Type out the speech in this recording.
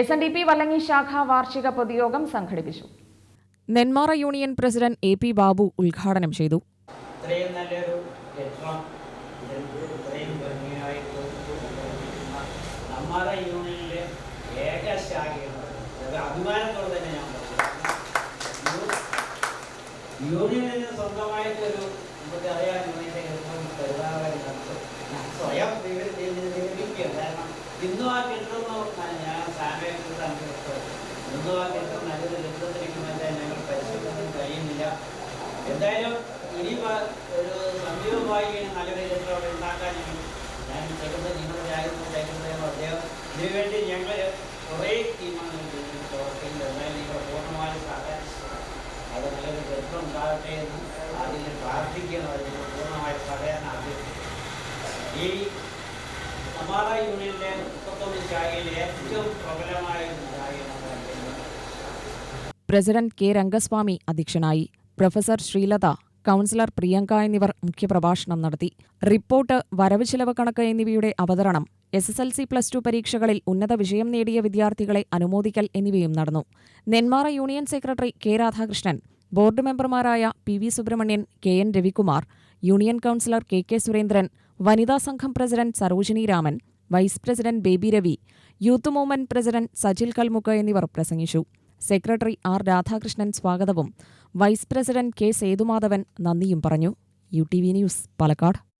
S N D P Vallangi ശാഖ വാർഷിക പൊതുയോഗം സംഘടിപ്പിച്ചു. Nenmara union president A P Babu ഉദ്ഘാടനം ചെയ്തു. ഇത്രയും നല്ലൊരു ചിത്രം ഇത്രയും ഭംഗിയായി തോന്നിക്കുന്ന നമ്മുടെ യൂണിയനിലെ ഏക ശാഖയാണ്. അഭിമാനത്തോടെ തന്നെ ഞാൻ യൂണിയനിന് സ്വന്തമായിട്ടൊരു നമുക്ക് അറിയാൻ യൂണിയന്റെ കെട്ടിടം കരുതാറായി നടത്തും ഞാൻ സ്വയം നിരൂപിക്കുക ഇന്നും ആ കെട്ടിടം ഞാൻ സംഘടിച്ചത് ഇന്നും ആ കെട്ടിടം നല്ലൊരു കെട്ടിടത്തിരിക്കുമെന്ന് ഞങ്ങൾ പരിശോധിക്കാൻ കഴിയുന്നില്ല. എന്തായാലും ഇനി ഒരു സമീപമായി നല്ലൊരു കെട്ടിടം ഉണ്ടാക്കാൻ ഞാൻ ചെല്ലുന്നത് നിങ്ങളുടെ ആയിരുന്നു ചെല്ലുന്നത് അദ്ദേഹം. ഇതിനുവേണ്ടി ഞങ്ങൾ കുറേ തീരുമാനങ്ങൾ ചെയ്തു പ്രവർത്തിക്കുന്നത്. എന്തായാലും നിങ്ങൾ പൂർണമായും സഹായം അത് നല്ലൊരു കെട്ടിടം ഉണ്ടാകട്ടെ എന്ന് അതിന് പ്രാർത്ഥിക്കണം അതിന് പറയാൻ ആഗ്രഹിക്കുന്നു. ഈ പ്രസിഡന്റ് കെ രംഗസ്വാമി അധ്യക്ഷനായി പ്രൊഫസർ ശ്രീലത കൗൺസിലർ പ്രിയങ്ക എന്നിവർ മുഖ്യപ്രഭാഷണം നടത്തി. റിപ്പോർട്ട് വരവ് ചെലവ് കണക്ക് എന്നിവയുടെ അവതരണം S S L C plus two പരീക്ഷകളിൽ ഉന്നത വിജയം നേടിയ വിദ്യാർത്ഥികളെ അനുമോദിക്കൽ എന്നിവയും നടന്നു. Nenmara union secretary K Radhakrishnan board മെമ്പർമാരായ P V Subramanian K N Ravikumar union councillor K K Surendran വനിതാ സംഘം president Sarojini Raman vice president Baby Ravi youth movement president Sajil Kalmukku എന്നിവർ പ്രസംഗിച്ചു. സെക്രട്ടറി ആർ രാധാകൃഷ്ണൻ സ്വാഗതവും. Vice president K Sethumadhavan നന്ദിയും പറഞ്ഞു. U T V news Palakkad.